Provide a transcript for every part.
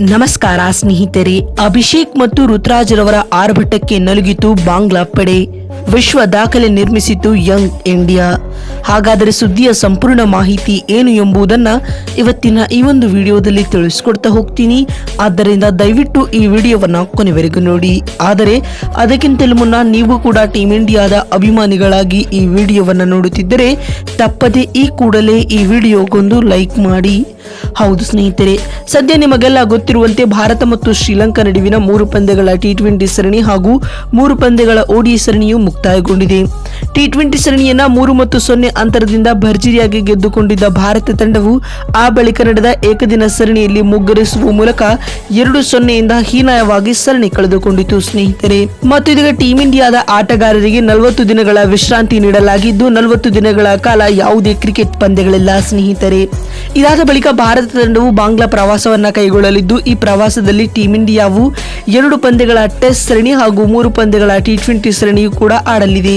ನಮಸ್ಕಾರ ಸ್ನೇಹಿತರೆ. ಅಭಿಷೇಕ್ ಮತ್ತು ರುತ್ರಾಜ್ರವರ ಆರ್ಭಟಕ್ಕೆ ನಲುಗಿತು ಬಾಂಗ್ಲಾ ಪಡೆ. ವಿಶ್ವ ದಾಖಲೆ ನಿರ್ಮಿಸಿತು ಯಂಗ್ ಇಂಡಿಯಾ. ಹಾಗಾದರೆ ಸುದ್ದಿಯ ಸಂಪೂರ್ಣ ಮಾಹಿತಿ ಏನು ಎಂಬುದನ್ನ ಇವತ್ತಿನ ಈ ಒಂದು ವಿಡಿಯೋದಲ್ಲಿ ತಿಳಿಸ್ಕೊಡ್ತಾ ಹೋಗ್ತೀನಿ. ಆದ್ದರಿಂದ ದಯವಿಟ್ಟು ಈ ವಿಡಿಯೋವನ್ನ ಕೊನೆವರೆಗೂ ನೋಡಿ. ಆದರೆ, ಅದಕ್ಕಿಂತಲೂ ಮುನ್ನ ನೀವು ಕೂಡ ಟೀಮ್ ಇಂಡಿಯಾದ ಅಭಿಮಾನಿಗಳಾಗಿ ಈ ವಿಡಿಯೋವನ್ನ ನೋಡುತ್ತಿದ್ದರೆ, ತಪ್ಪದೆ ಈ ಕೂಡಲೇ ಈ ವಿಡಿಯೋಗೊಂದು ಲೈಕ್ ಮಾಡಿ. ಹೌದು ಸ್ನೇಹಿತರೆ, ಸದ್ಯ ನಿಮಗೆಲ್ಲ ಗೊತ್ತಿರುವಂತೆ ಭಾರತ ಮತ್ತು ಶ್ರೀಲಂಕಾ ನಡುವಿನ ಮೂರು ಪಂದ್ಯಗಳ ಟಿ ಟ್ವೆಂಟಿ ಸರಣಿ ಹಾಗೂ ಮೂರು ಪಂದ್ಯಗಳ ಓಡಿ ಸರಣಿಯು ಮುಕ್ತಾಯಗೊಂಡಿದೆ. ಟಿ ಟ್ವೆಂಟಿ ಸರಣಿಯನ್ನ ಮೂರು ಮತ್ತು ಸೊನ್ನೆ ಅಂತರದಿಂದ ಭರ್ಜರಿಯಾಗಿ ಗೆದ್ದುಕೊಂಡಿದ್ದ ಭಾರತ ತಂಡವು ಆ ಬಳಿಕ ನಡೆದ ಏಕದಿನ ಸರಣಿಯಲ್ಲಿ ಮುಗ್ಗರಿಸುವ ಮೂಲಕ ಎರಡು ಸೊನ್ನೆಯಿಂದ ಹೀನಾಯವಾಗಿ ಸರಣಿ ಕಳೆದುಕೊಂಡಿತು ಸ್ನೇಹಿತರೆ. ಮತ್ತು ಇದೀಗ ಟೀಂ ಇಂಡಿಯಾದ ಆಟಗಾರರಿಗೆ ನಲವತ್ತು ದಿನಗಳ ವಿಶ್ರಾಂತಿ ನೀಡಲಾಗಿದ್ದು, ನಲವತ್ತು ದಿನಗಳ ಕಾಲ ಯಾವುದೇ ಕ್ರಿಕೆಟ್ ಪಂದ್ಯಗಳಿಲ್ಲ ಸ್ನೇಹಿತರೆ. ಇದಾದ ಬಳಿಕ ಭಾರತ ತಂಡವು ಬಾಂಗ್ಲಾ ಪ್ರವಾಸವನ್ನ ಕೈಗೊಳ್ಳಲಿದ್ದು, ಈ ಪ್ರವಾಸದಲ್ಲಿ ಟೀಂ ಇಂಡಿಯಾವು ಎರಡು ಪಂದ್ಯಗಳ ಟೆಸ್ಟ್ ಸರಣಿ ಹಾಗೂ ಮೂರು ಪಂದ್ಯಗಳ ಟಿ ಟ್ವೆಂಟಿ ಸರಣಿಯು ಕೂಡ ಆಡಲಿದೆ.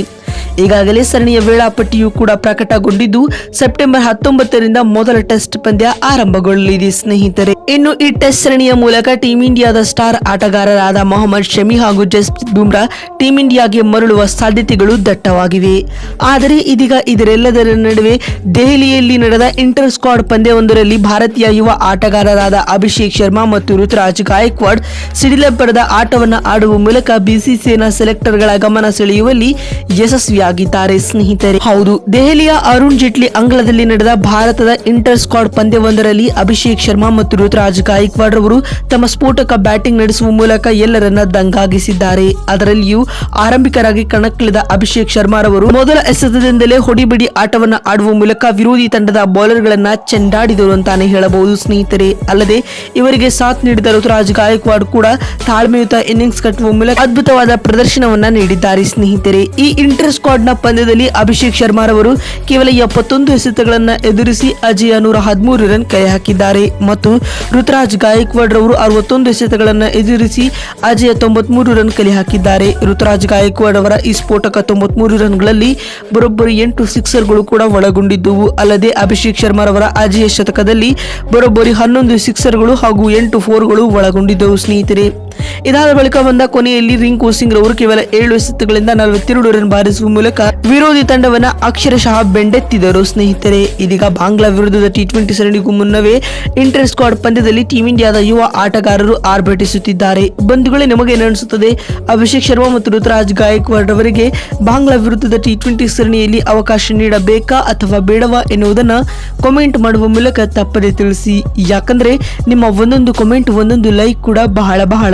ಈಗಾಗಲೇ ಸರಣಿಯ ವೇಳಾಪಟ್ಟಿಯೂ ಕೂಡ ಪ್ರಕಟಗೊಂಡಿದ್ದು, ಸೆಪ್ಟೆಂಬರ್ ಹತ್ತೊಂಬತ್ತರಿಂದ ಮೊದಲ ಟೆಸ್ಟ್ ಪಂದ್ಯ ಆರಂಭಗೊಳ್ಳಲಿದೆ, ಸ್ನೇಹಿತರೆ. ಇನ್ನು ಈ ಟೆಸ್ಟ್ ಸರಣಿಯ ಮೂಲಕ ಟೀಂ ಇಂಡಿಯಾದ ಸ್ಟಾರ್ ಆಟಗಾರರಾದ ಮೊಹಮ್ಮದ್ ಶಮಿ ಹಾಗೂ ಜಸ್ಪ್ರೀತ್ ಬುಮ್ರಾ ಟೀಂ ಇಂಡಿಯಾಗೆ ಮರಳುವ ಸಾಧ್ಯತೆಗಳು ದಟ್ಟವಾಗಿವೆ. ಆದರೆ ಇದೀಗ ಇದರೆಲ್ಲದರ ನಡುವೆ ದೆಹಲಿಯಲ್ಲಿ ನಡೆದ ಇಂಟರ್ ಸ್ಕ್ವಾಡ್ ಪಂದ್ಯವೊಂದರಲ್ಲಿ ಭಾರತೀಯ ಯುವ ಆಟಗಾರರಾದ ಅಭಿಷೇಕ್ ಶರ್ಮಾ ಮತ್ತು ಋತುರಾಜ್ ಗಾಯಕ್ವಾಡ್ ಸಿಡಿಲಬ್ಬರದ ಆಟವನ್ನು ಆಡುವ ಮೂಲಕ ಬಿಸಿಸಿಐನ ಸೆಲೆಕ್ಟರ್ಗಳ ಗಮನ ಸೆಳೆಯುವಲ್ಲಿ ಯಶಸ್ವಿಯಾಗಿದ್ದಾರೆ ಸ್ನೇಹಿತರೆ. ಹೌದು, ದೆಹಲಿಯ ಅರುಣ್ ಜೇಟ್ಲಿ ಅಂಗಳದಲ್ಲಿ ನಡೆದ ಭಾರತದ ಇಂಟರ್ ಸ್ಕ್ವಾಡ್ ಪಂದ್ಯವೊಂದರಲ್ಲಿ ಅಭಿಷೇಕ್ ಶರ್ಮಾ ಮತ್ತು ಋತುರಾಜ್ ಗಾಯಕ್ವಾಡ್ ಅವರು ತಮ್ಮ ಸ್ಫೋಟಕ ಬ್ಯಾಟಿಂಗ್ ನಡೆಸುವ ಮೂಲಕ ಎಲ್ಲರನ್ನ ದಂಗಾಗಿಸಿದ್ದಾರೆ. ಅದರಲ್ಲಿಯೂ ಆರಂಭಿಕರಾಗಿ ಕಣಕ್ಕಿಳಿದ ಅಭಿಷೇಕ್ ಶರ್ಮಾ ರವರು ಮೊದಲ ಎಸೆತದಿಂದಲೇ ಹೊಡಿಬಿಡಿ ಆಟವನ್ನು ಆಡುವ ಮೂಲಕ ವಿರೋಧಿ ತಂಡದ ಬೌಲರ್ಗಳನ್ನ ಚೆಂಡಾಡಿದರು ಅಂತಾನೆ ಹೇಳಬಹುದು, ಸ್ನೇಹಿತರೆ. ಅಲ್ಲದೆ, ಇವರಿಗೆ ಸಾಥ್ ನೀಡಿದ ಋತುರಾಜ್ ಗಾಯಕ್ವಾಡ್ ಕೂಡ ತಾಳ್ಮೆಯುತ ಇನ್ನಿಂಗ್ಸ್ ಕಟ್ಟುವ ಮೂಲಕ ಅದ್ಭುತವಾದ ಪ್ರದರ್ಶನವನ್ನ ನೀಡಿದ್ದಾರೆ, ಸ್ನೇಹಿತರೆ. ಈ ಇಂಟರ್ ನ ಪಂದ್ಯದಲ್ಲಿ ಅಭಿಷೇಕ್ ಶರ್ಮಾ ರವರು ಕೇವಲ ಎಪ್ಪತ್ತೊಂದು ಎಸೆತಗಳನ್ನು ಎದುರಿಸಿ ಅಜಯ ನೂರ ಹದಿಮೂರು ರನ್ ಕೈ ಹಾಕಿದ್ದಾರೆ. ಮತ್ತು ಋತುರಾಜ್ ಗಾಯಕ್ವಾಡ್ ರವರು ಅರವತ್ತೊಂದು ಎಸೆತಗಳನ್ನು ಎದುರಿಸಿ ಅಜಯ ತೊಂಬತ್ಮೂರು ರನ್ ಕಲೆ ಹಾಕಿದ್ದಾರೆ. ಋತುರಾಜ್ ಗಾಯಕ್ವಾಡ್ ಅವರ ಈ ಸ್ಫೋಟಕ ತೊಂಬತ್ಮೂರು ರನ್ಗಳಲ್ಲಿ ಬರೋಬ್ಬರಿ ಎಂಟು ಸಿಕ್ಸರ್ಗಳು ಕೂಡ ಒಳಗೊಂಡಿದ್ದುವು. ಅಲ್ಲದೆ ಅಭಿಷೇಕ್ ಶರ್ಮಾ ರವರ ಅಜಯ ಶತಕದಲ್ಲಿ ಬರೋಬ್ಬರಿ ಹನ್ನೊಂದು ಸಿಕ್ಸರ್ಗಳು ಹಾಗೂ ಎಂಟು ಫೋರ್ಗಳು ಒಳಗೊಂಡಿದ್ದವು. ಸ್ನೇಹಿತರೆ ಇದಾದ ಬಳಿಕ ಬಂದ ಕೊನೆಯಲ್ಲಿ ರಿಂಕು ಸಿಂಗ್ ರವರು ಕೇವಲ ಏಳು ಎಸೆತಗಳಿಂದ ನಲವತ್ತೆರಡು ರನ್ ಬಾರಿಸುವ ಮೂಲಕ ವಿರೋಧಿ ತಂಡವನ್ನ ಅಕ್ಷರಶಃ ಬೆಂಡೆತ್ತಿದರು. ಸ್ನೇಹಿತರೆ, ಇದೀಗ ಬಾಂಗ್ಲಾ ವಿರುದ್ಧದ ಟಿ ಟ್ವೆಂಟಿ ಸರಣಿಗೂ ಮುನ್ನವೇ ಇಂಟರ್ ಸ್ಕ್ವಾಡ್ ಪಂದ್ಯದಲ್ಲಿ ಟೀಂ ಇಂಡಿಯಾದ ಯುವ ಆಟಗಾರರು ಆರ್ಭಟಿಸುತ್ತಿದ್ದಾರೆ. ಬಂಧುಗಳೇ ನಿಮಗೆ ಅನಿಸುತ್ತದೆ ಅಭಿಷೇಕ್ ಶರ್ಮಾ ಮತ್ತು ಋತುರಾಜ್ ಗಾಯಕ್ವಾಡ್ ಅವರಿಗೆ ಬಾಂಗ್ಲಾ ವಿರುದ್ಧದ ಟಿ ಟ್ವೆಂಟಿ ಸರಣಿಯಲ್ಲಿ ಅವಕಾಶ ನೀಡಬೇಕಾ ಅಥವಾ ಬೇಡವಾ ಎನ್ನುವುದನ್ನ ಕಾಮೆಂಟ್ ಮಾಡುವ ಮೂಲಕ ತಪ್ಪದೆ ತಿಳಿಸಿ. ಯಾಕಂದ್ರೆ ನಿಮ್ಮ ಒಂದೊಂದು ಕಮೆಂಟ್ ಒಂದೊಂದು ಲೈಕ್ ಕೂಡ ಬಹಳ ಬಹಳ